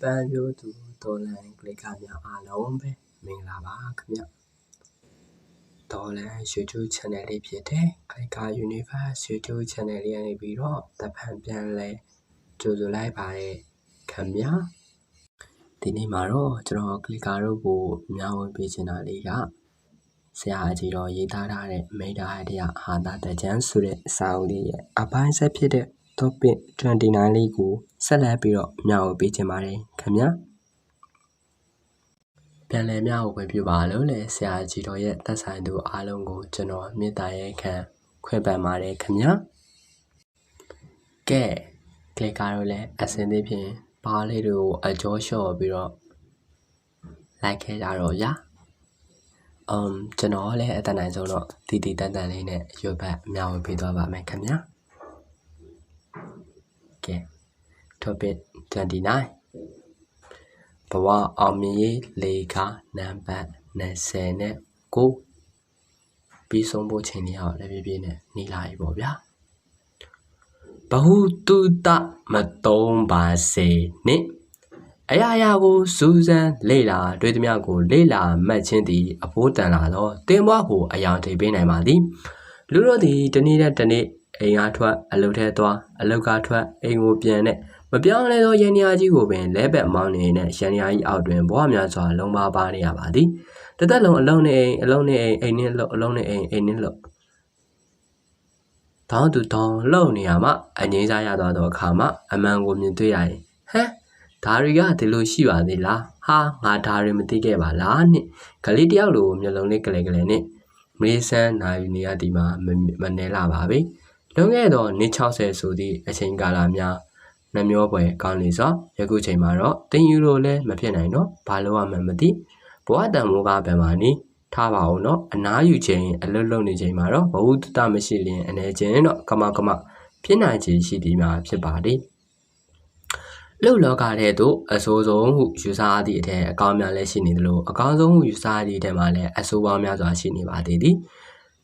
ပန်းပြိုးသူတော်လန်ကလစ်ကများအားလုံးပဲမင်္ဂလာပါခင်ဗျတော်လန် YouTube channel လေးဖြစ်တဲ့ Clicker Universe YouTube channel လေးကနေပြီးတော့တဖန်ပြန်လဲကြိုဆိုလိုက်ပါတယ်ခင်ဗျဒီနေ့မှာတော့ကျွန်တော် Clicker တို့ကိုမျှဝေပေးချင်တာလေးကဆရာအကြီးတော်ရေးသားထားတဲ့မိဒါအတရဟာတာတကြမ်းဆိုတဲ့စာအုပ်လေးရဲ့အပိုင်းဆက်ဖြစ်တဲ့ topic 29လေးကိုဆက်လက်ပြီးတော့မျှဝေပေးချင်ပါတယ်ခင်ဗျာပြန်လည်မျှဝေပြပါလို့လေဆရာကြီးတော်ရဲ့သက်ဆိုင်သူအားလုံးကိုကျွန်တော်မေတ္တာရဲ့ခံခွင့်ပန်ပါတယ်ခင်ဗျာကဲကလစ်ကာတော့လည်းအစင်းသေးဖြင့်ပါးလေးတွေကိုအကျော်လျှော့ပြီးတော့လိုက်ခဲ့ကြတော့ဗျာအမ်ကျွန်တော်လည်းအတန်နိုင်ဆုံးတော့တည်တည်တန်တန်လေးနဲ့ရွတ်ဖတ်မျှဝေပေးသွားပါမယ်ခင်ဗျာ ကဲ topic 29ဘဝအောင်မြင်ရေးလေခါနံပါတ်20နဲ့9ပြီးဆုံးဖို့ချိန်လေးအောင်လည်းပြပြနဲ့နေလာပြီပေါ့ဗျာဘဟုတုတမတုံးပါစေနှင့်အရာရာကိုစူးစမ်းလေ့လာတွေ့သည်များကိုလေ့လာမှတ်ခြင်းသည်အဖို့တန်လာသောတင်ပွားကိုအယောင်ထိပ်ပေးနိုင်ပါသည်လူတို့သည်တနေ့နဲ့တနေ့ အိမ်အားထွက်အလုပ်ထဲသွားအလုပ်ကထွက်အိမ်ကိုပြန်တဲ့မပြောင်းလဲသောရန်ရာကြီးကိုပင်လဲဘက်မောင်းနေတဲ့ရန်ရာကြီးအောက်တွင်ဘဝများစွာလုံးပါပါနေရပါသည်တသက်လုံးအလုံးနဲ့အိမ်အလုံးနဲ့အိမ်အိမ်နဲ့လှုပ်အလုံးနဲ့အိမ်အိမ်နဲ့လှုပ်တောင်းသူတောင်းလှုပ်နေရမှအငိမ့်စားရသွားသောအခါမှအမှန်ကိုမြင်တွေ့ရရင်ဟမ်ဒါတွေကဒီလိုရှိပါသေးလားဟာငါဒါတွေမသိခဲ့ပါလားနှင့်ကလေးတယောက်လိုမျိုးလုံးလေးကလေးကလေးနဲ့မေးဆန်းနာယူနေရသည်မှာမနေလာပါပဲ လွန်ခဲ့သောနှစ်60ဆိုသည့်အချိန်ကာလများနှမျောပွဲကောင်းလေစွာယခုချိန်မှာတော့တင်ယူလို့လည်းမဖြစ်နိုင်တော့ဘာလို့ရမှန်းမသိဘဝတန်မိုးကဘယ်မှာနေထားပါအောင်တော့အနားယူချိန်အလွတ်လုံနေချိန်မှာတော့ဘဝတတမရှိလျင်အနေချင်းတော့ကမကမဖြစ်နိုင်ခြေရှိသည်မှာဖြစ်ပါသည်လူလောကထဲသို့အဆိုးဆုံးဟုယူဆသည့်အထက်အကောင်းများလည်းရှိနေသလိုအကောင်းဆုံးဟုယူဆသည့်အထက်မှာလည်းအဆိုးပေါင်းများစွာရှိနေပါသေးသည်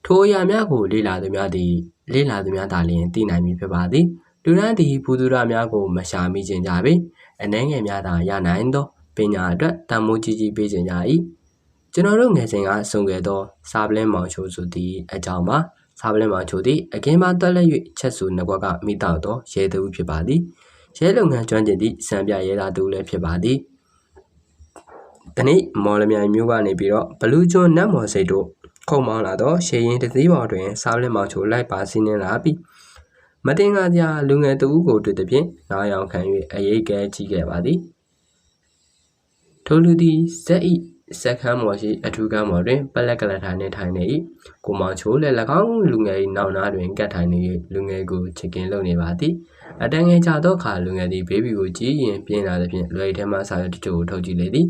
ထိုအရာများကိုလေ့လာသူများသည် လေ့လာသူများသာလျှင်သိနိုင်မည်ဖြစ်ပါသည်လူရန်သည်ဘူသူရများကိုမရှာမိခြင်းကြပေအနှဲငယ်များသာရနိုင်သောပညာအတွက်တန်မိုးကြီးကြီးပေးခြင်းကြ၏ကျွန်တော်တို့ငယ်စဉ်ကဆုံခဲ့သောစာပလင်းမောင်ချိုဆိုသည့်အကြောင်းမှာစာပလင်းမောင်ချိုသည်အကင်းမတက်လက်၍ချက်စုနှကွက်ကမိတောက်သောရဲသူဖြစ်ပါသည်ရဲလုပ်ငန်းကျွမ်းကျင်သည့်စံပြရဲသားသူလည်းဖြစ်ပါသည်တနေ့မော်လမြိုင်မြို့ကနေပြီးတော့ဘလူးကျွန်းနတ်မော်စိတ်တို့ ခုံမောင်းလာတော့ရှေရင်တစည်းပေါ်တွင်စာပလင်းမောင်ချိုလိုက်ပါစီးနှင်းလာပြီးမတင်ကားကြလူငယ်တဦးကိုတွေ့သည်ဖြင့်နားယောင်ခံ၍အရေးကဲကြည့်ခဲ့ပါသည်ထိုလူသည်ဇက်ဤစက်ခန်းမော်ရှိအထူးကမ်းမော်တွင်ပလက်ကလထာနှင့်ထိုင်နေ၏ကိုမောင်ချိုလည်း၎င်းလူငယ်၏နောက်နားတွင်ကတ်ထိုင်နေ၍လူငယ်ကိုချစ်ကင်လုပ်နေပါသည်အတန်းငယ်ကြသောအခါလူငယ်သည်ဘေဘီကိုကြည်ရင်ပြင်းလာသည်ဖြင့်လွယ်ထဲမှစာရွက်တချို့ကိုထုတ်ကြည့်လေသည်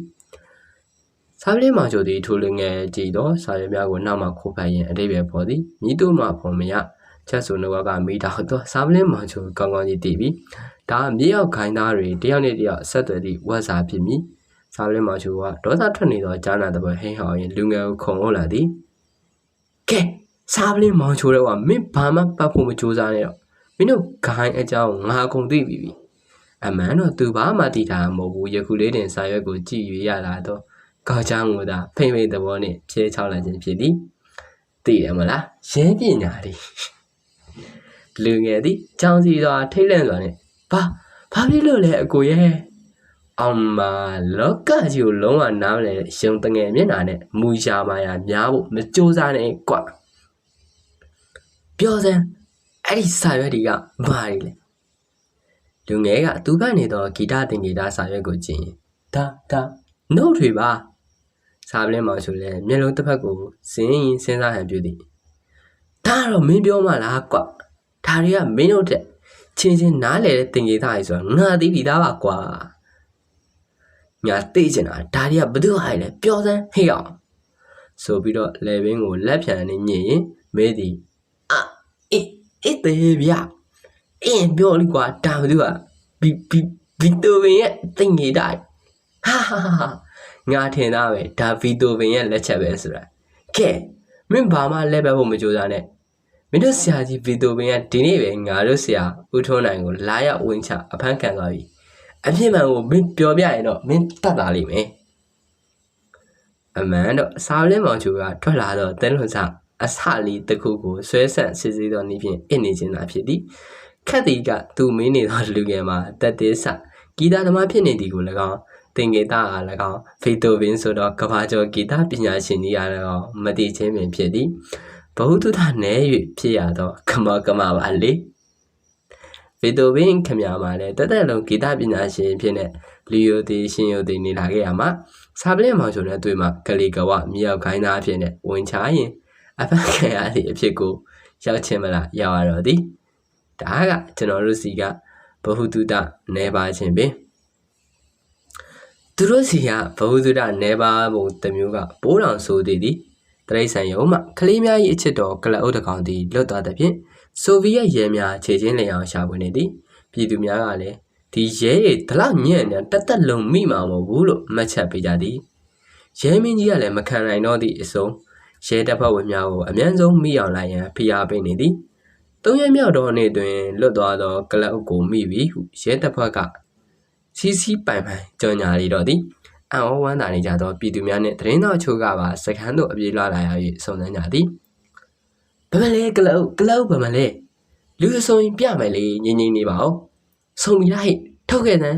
စာပလင်းမောင်ချိုသည်ထိုလူငယ်ကြည့်သောစာရွက်များကိုနောက်မှခိုးဖတ်ရင်းအတိတ်ပဲပေါ်သည်မိတို့မှဖော်မရချက်ဆိုနှုတ်ကမိတာတော့စာပလင်းမောင်ချိုကောင်းကောင်းကြီးတည်ပြီဒါမြေရောက်ခိုင်းသားတွေတယောက်နဲ့တယောက်ဆက်သွယ်သည့်ဝက်စာဖြစ်မည်စာပလင်းမောင်ချိုကဒေါသထွက်နေသောကြားနာတဲ့ဘဟင်းဟောင်းရင်လူငယ်ကိုခုံလို့လာသည်ကဲစာပလင်းမောင်ချိုတော့ကမင်းဘာမှပတ်ဖို့မကြိုးစားနဲ့တော့မင်းတို့ဂိုင်းအကြောင်းငါအကုန်သိပြီပြီအမှန်တော့သူဘာမှတည်တာမဟုတ်ဘူးယခုလေးတင်စာရွက်ကိုကြည့်ရရလာတော့ ကောင်းချမ်းငိုတာဖိမ့်ဖိမ့်သဘောနဲ့ဖြဲချောက်လာခြင်းဖြစ်သည်သိတယ်မလားရဲပညာလေးလူငယ်သည်ကြောင်စီစွာထိတ်လန့်စွာနဲ့ဘာဘာဖြစ်လို့လဲအကိုရဲ့အောင်မလောကကြီးကိုလုံးဝနားမလဲရုံတငယ်မျက်နှာနဲ့မူရှာမာယာများဖို့မကြိုးစားနဲ့ကွာပြောစမ်းအဲ့ဒီစာရွက်တွေကဘာတွေလဲလူငယ်ကသူကနေတော့ဂီတသင်ဂီတစာရွက်ကိုကြည့်ရင်ဒါဒါနှုတ်ထွေပါ စာပလင်းမောင်ဆိုလဲမျက်လုံးတစ်ဖက်ကိုစင်းရင်စဉ်းစားဟန်ပြုသည်ဒါတော့မင်းပြောမှလားကွာဒါတွေကမင်းတို့တဲ့ချင်းချင်းနားလေတဲ့တင်ကြီးသားကြီးဆိုတော့ငါသိပြီသားပါကွာညာသိချင်တာဒါတွေကဘသူဟိုင်လဲပြောစမ်းဟေ့အောင်ဆိုပြီးတော့လေဘင်းကိုလက်ဖြန်နေညင်ရင်မဲသည်အာအေးအေးသေးဗျအင်းပြောလိကွာဒါဘသူကဘီဘီဘီတိုဝင်ရဲ့တင်ကြီးသားဟာဟာဟာ ငါထင်သားပဲဒါဗီတိုဝင်ရဲ့လက်ချက်ပဲဆိုတာကဲမင်းဘာမှလက်ပဲဖို့မကြိုးစားနဲ့မင်းတို့ဆရာကြီးဗီတိုပင်ကဒီနေ့ပဲငါတို့ဆရာဦးထွန်းနိုင်ကိုလာရောက်ဝင်ချအဖမ်းခံသွားပြီအဖြစ်မှန်ကိုမင်းပြောပြရင်တော့မင်းတတ်တာလိမ့်မယ်အမှန်တော့စာလင်းမောင်ချူကထွက်လာတော့တင်းလွန်စအစလီတစ်ခုကိုဆွဲဆက်စစ်စစ်သောနည်းဖြင့်အစ်နေခြင်းသာဖြစ်သည်ခက်သည်ကသူမင်းနေသောလူငယ်မှာတက်သေးဆဂီတသမားဖြစ်နေသည်ကို၎င်း တင်ကေတာအား၎င်းဖေတိုဗင်းဆိုတော့ကဘာကျော်ဂီတပညာရှင်ကြီးအား၎င်းမတိချင်းပင်ဖြစ်သည်ဘဟုတုထနဲ၍ဖြစ်ရသောကမကမပါလေဗီတိုဗင်းခမရမှာလည်းတက်တက်လုံးဂီတပညာရှင်ဖြစ်နေလီယိုတီရှင်ယိုတီနေလာခဲ့ရမှာစာပလင်မောင်ချုံနဲ့တွေ့မှာကလီကဝမြေရောက်ခိုင်းသားဖြစ်နေဝင်ချရင်အဖက်ခံရသည့်အဖြစ်ကိုရောက်ချင်းမလားရောက်ရတော့သည်ဒါကကျွန်တော်တို့စီကဘဟုတုတနဲပါခြင်းပင် သူတို့စီကဘဟုတုတနဲပါပုံတစ်မျိုးကပိုးတောင်ဆိုသည်သည်တရိတ်ဆန်ရုံမှကလေးများ၏အချစ်တော်ကလအုပ်တကောင်သည်လွတ်သွားသည်ဖြင့်ဆိုဗီယက်ရဲများခြေချင်းလျင်အောင်ရှာဖွေနေသည်ပြည်သူများကလည်းဒီရဲတွေဒီလောက်ညံ့နေတက်တက်လုံမိမှာမဟုတ်ဘူးလို့မှတ်ချက်ပေးကြသည်ရဲမင်းကြီးကလည်းမခံနိုင်တော့သည့်အစုံရဲတပ်ဖွဲ့ဝင်များကိုအ мян ဆုံးမိအောင်လိုက်ရန်ဖိအားပေးနေသည်သုံးရက်မြောက်သောနေ့တွင်လွတ်သွားသောကလအုပ်ကိုမိပြီဟုရဲတပ်ဖွဲ့က စီစီပိုင်ပိုင်ကြော်ညာလေတော့သည်အံ့ဩဝမ်းသာနေကြသောပြည်သူများနှင့်သတင်းတော်ချို့ကပါစခန်းသို့အပြေးလာလာ၍စုံစမ်းကြသည်ဘယ်မလဲကလအုပ်ကလအုပ်ဘယ်မလဲလူအစုံရင်ပြမယ်လေငင်းငင်းနေပါဦးစုံပြီလားဟဲ့ထုတ်ခဲ့တဲ့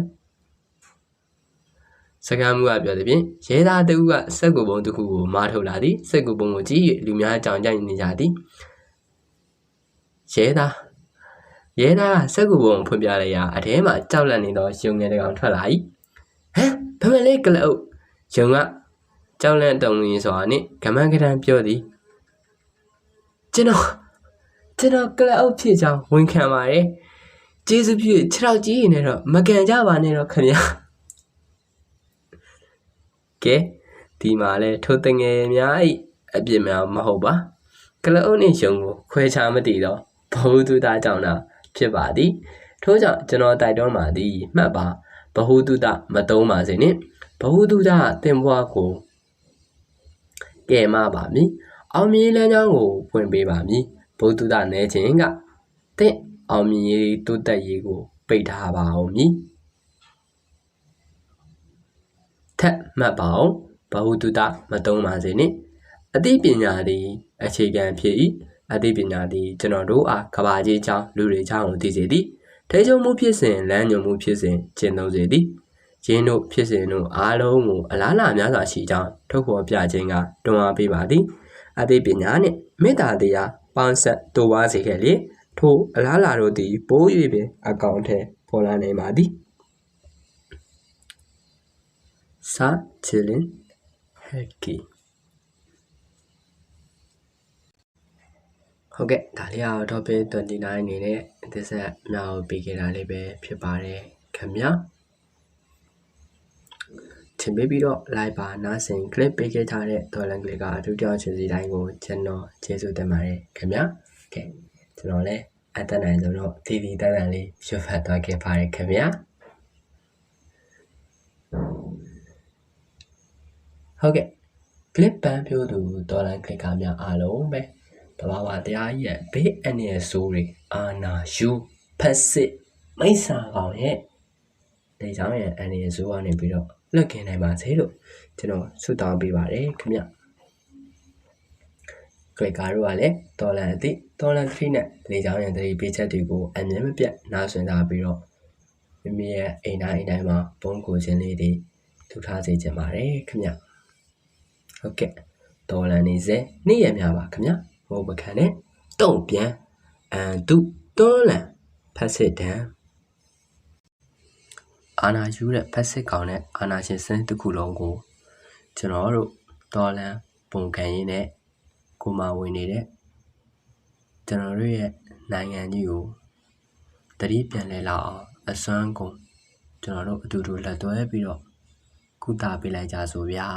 စကားမှုကပြောသည်ဖြင့်ရဲသားတဦးကစက်ကူပုံတစ်ခုကိုမားထုတ်လာသည်စက်ကူပုံကိုကြည့်၍လူများကြောင်ကြိုက်နေကြသည်ရဲသား ရဲသားကစက်ကူပုံကိုဖွင့်ပြလိုက်ရာအထဲမှာကြောက်လန့်နေသောရုံငယ်တစ်ကောင်ထွက်လာ၏ဟမ်ဘယ်မလဲကလအုပ်ရုံကကြောက်လန့်တုံရင်းစွာနှင့်ကမန်းကတန်းပြောသည်ကျွန်တော်ကျွန်တော်ကလအုပ်ဖြစ်ကြောင်းဝန်ခံပါတယ်ကျေးဇူးပြုခြေထောက်ကြီးနေတော့မကန်ကြပါနဲ့တော့ခင်ဗျာကဲဒီမှာလဲထိုတငယ်များဤအပြစ်များမဟုတ်ပါကလအုပ်နှင့်ယုံကိုခွဲခြားမတည်တော့ဘဟုတုတကြောင့်သာ ဖြစ်ပါသည်ထို့ကြောင့်ကျွန်တော်တိုက်တွန်းပါသည်မှတ်ပါဘဟုတုတမတုံးပါစေနှင့်ဘဟုတုတတင်ဘွားကိုကဲမပါမည်အောင်မြင်လမ်းကြောင်းကိုဖွင့်ပေးပါမည်ဘုဒ္ဓတနဲခြင်းကတင့်အောင်မြင်ရေးတိုးတက်ရေးကိုပိတ်ထားပါအောင်မည်ထက်မှတ်ပါအောင်ဘဟုတုတမတုံးပါစေနှင့်အသိပညာသည်အခြေခံဖြစ်၏ အသိပညာသည်ကျွန်တော်တို့အားကဘာကြီးချောင်းလူတွေချောင်းကိုသိစေသည်ထိချုံမှုဖြစ်စဉ်လမ်းညွန်မှုဖြစ်စဉ်ကျင့်သုံးစေသည်ရင်းတို့ဖြစ်စဉ်တို့အားလုံးကိုအလားအလာများစွာရှိကြောင်းထုတ်ဖော်ပြခြင်းကတွန်းအားပေးပါသည်အသိပညာနှင့်မေတ္တာတရားပေါင်းဆက်တိုးပွားစေခဲ့လေထိုအလားလာတို့သည်ပိုး၍ပင်အကောင့်ထဲပေါ်လာနိုင်ပါသည်စာချီလင်ဟက်ကီ ဟုတ်ကဲ့ဒါလေးကတော့ topic 29အနေနဲ့အသက်ဆက်မြောက်ပေးခဲ့တာလေးပဲဖြစ်ပါတယ်ခင်ဗျာချင်ပေးပြီးတော့ live ပါနားဆင် clip ပေးခဲ့ထားတဲ့ဒေါ်လန်ကလေးကအထူးကြောင့်ချင်စီတိုင်းကိုကျွန်တော်ကျေးဇူးတင်ပါတယ်ခင်ဗျာကဲကျွန်တော်လည်းအတက်နိုင်ဆိုတော့တည်တည်တန်းတန်းလေးရွတ်ဖတ်သွားခဲ့ပါတယ်ခင်ဗျာဟုတ်ကဲ့ clip ပန်းပြိုးသူဒေါ်လန်ကလစ်ကများအားလုံးပဲ တဘာဝတရားကြီးရဲ့ဘေးအန္တရာယ်ဆိုးတွေအာနာယူဖက်စစ်မိစ္ဆာကောင်ရဲ့ဒေချောင်းရဲ့အန္တရာယ်ဆိုးကနေပြီးတော့လွတ်ကင်းနိုင်ပါစေလို့ကျွန်တော်ဆုတောင်းပေးပါတယ်ခင်ဗျကလစ်ကာတို့ကလည်းဒေါ်လာအသည့်ဒေါ်လာ3နဲ့လေချောင်းရဲ့တတိပေးချက်တွေကိုအမြင်မပြတ်နားဆွင့်ထားပြီးတော့မိမိရဲ့အိမ်တိုင်းအိမ်တိုင်းမှာဘုံကိုခြင်းလေးတွေထူထားစေချင်ပါတယ်ခင်ဗျဟုတ်ကဲ့ဒေါ်လာနေစေနေ့ရများပါခင်ဗျ ဟိုပခန့်နဲ့တုံ့ပြန်အန်တုတွန်းလန်ဖက်စစ်တန်အာနာယူတဲ့ဖက်စစ်ကောင်နဲ့အာနာရှင်စင်းတစ်ခုလုံးကိုကျွန်တော်တို့ဒေါ်လန်ပုံကန်ရင်းနဲ့ကိုမဝင်နေတဲ့ကျွန်တော်တို့ရဲ့နိုင်ငံကြီးကိုတတိပြန်လဲလာအောင်အစွမ်းကုန်ကျွန်တော်တို့အတူတူလက်တွဲပြီးတော့ကုသပေးလိုက်ကြစို့ဗျာ